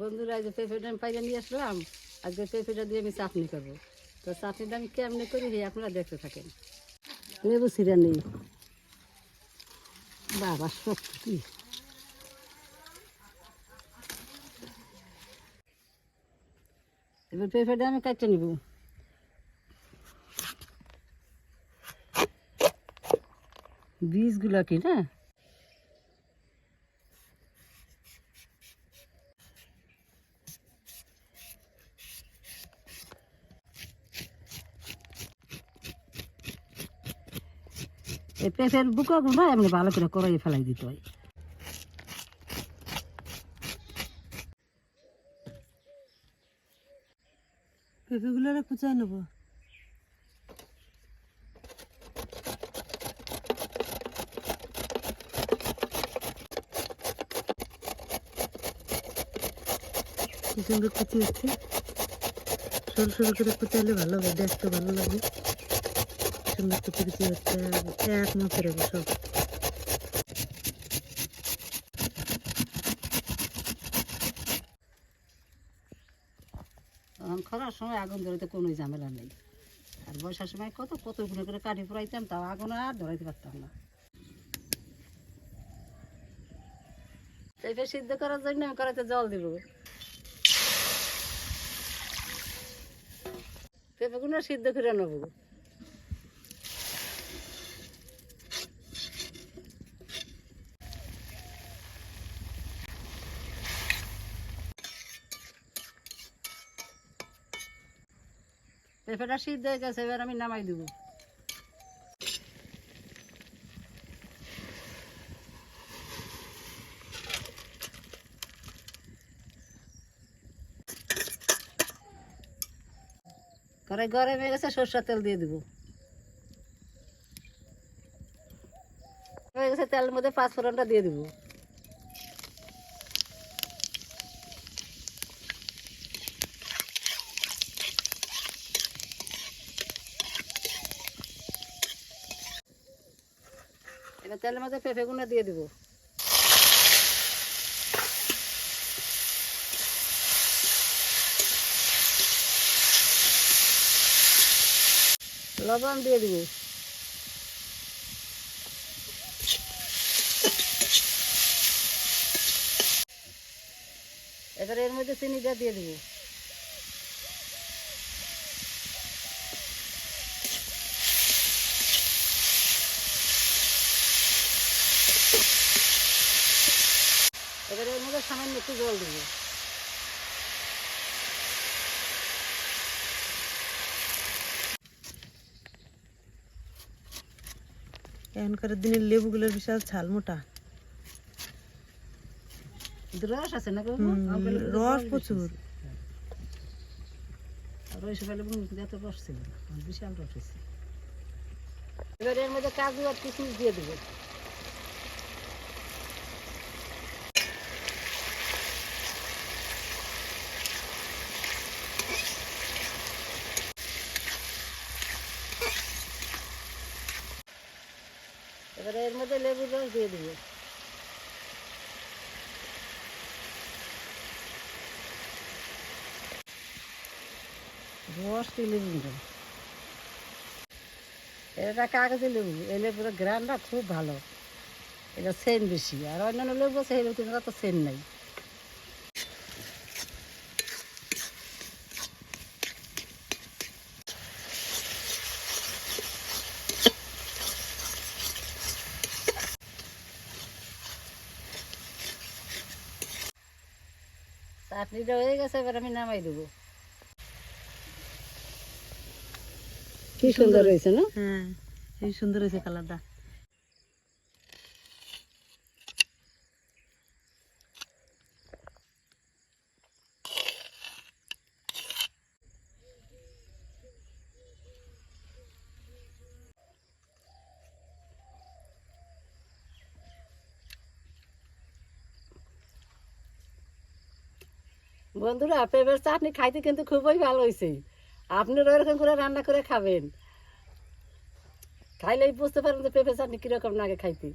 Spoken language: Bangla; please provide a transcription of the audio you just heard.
বন্ধুরা যে পেঁপেটা আমি পাইলে নিয়ে আসলাম আজকে পেঁপেটা দিয়ে আমি চাটনি করব। তো চাটনিটা আমি কেমনি করি সেই আপনারা দেখতে থাকেন। লেবু সিরা নেই। বাবা, সত্যি। এবার পেঁপেটা আমি কাটতে নিব। বীজগুলো কি না? এই পেঁপের বুকাগুলো এমনি ভালো করে কড়াই ফেলাই দিতে হয়। কুচাই নেব। কুচি হচ্ছে সরু সরু করে কুচাইলে ভালো হবে, দেখতে ভালো লাগবে সুন্দর কুচি কুচি হচ্ছে খরার সময় আগুন ধরাইতে কোনো ঝামেলা নেই। আর বর্ষার সময় কত কত গুণে করে কাঠি পুরাইতাম তাও আগুন আর ধরাইতে পারতাম না। পেঁপে সিদ্ধ করার জন্য আমি কড়াইতে জল দিব। পেঁপেগুলো সিদ্ধ করে নেব। পেঁপেটা সিদ্ধ হয়ে গেছে এবার আমি নামাই দেবো। কড়াই গরম হয়ে গেছে, সরষের তেল দিয়ে দেবো। হয়ে গেছে তেলের মধ্যে পাঁচ ফোড়নটা দিয়ে দেবো। এবার তেলের মধ্যে পেঁপেগুলো দিয়ে দেবো। লবণ দিয়ে দিব। এবারে এর মধ্যে চিনিটা দিয়ে দিব এবারে এর মধ্যে সামান্য একটু জল দিব। এখনকার দিনের লেবুগুলোর বিশাল ছাল মোটা। রস আছে না আমাদের লেবুতে রস প্রচুর। বিশাল রস এবার এর মধ্যে কাজু আর কিশমিশ দিয়ে দেবো। এবারে এর মধ্যে লেবুর রস দিয়ে দেবো। দশটি লেবু এটা কাগজে লেবু, এই লেবুর গ্রানটা খুব ভালো। এটা সেন বেশি, আর অন্যান্য লেবু আছে, এই লেবু তো সেন নাই। চাটনিটা হয়ে গেছে এবার আমি নামাই দেবো। কি সুন্দর হয়েছে না? হ্যাঁ এই সুন্দর হয়েছে কালারটা। বন্ধুরা পেঁপের চাটনি খাইতে কিন্তু খুবই ভালো হয়েছে আপনারা এরকম করে রান্না করে খাবেন। খাইলেই বুঝতে পারবেন যে পেঁপে চাটনি কীরকম লাগে খাইতে।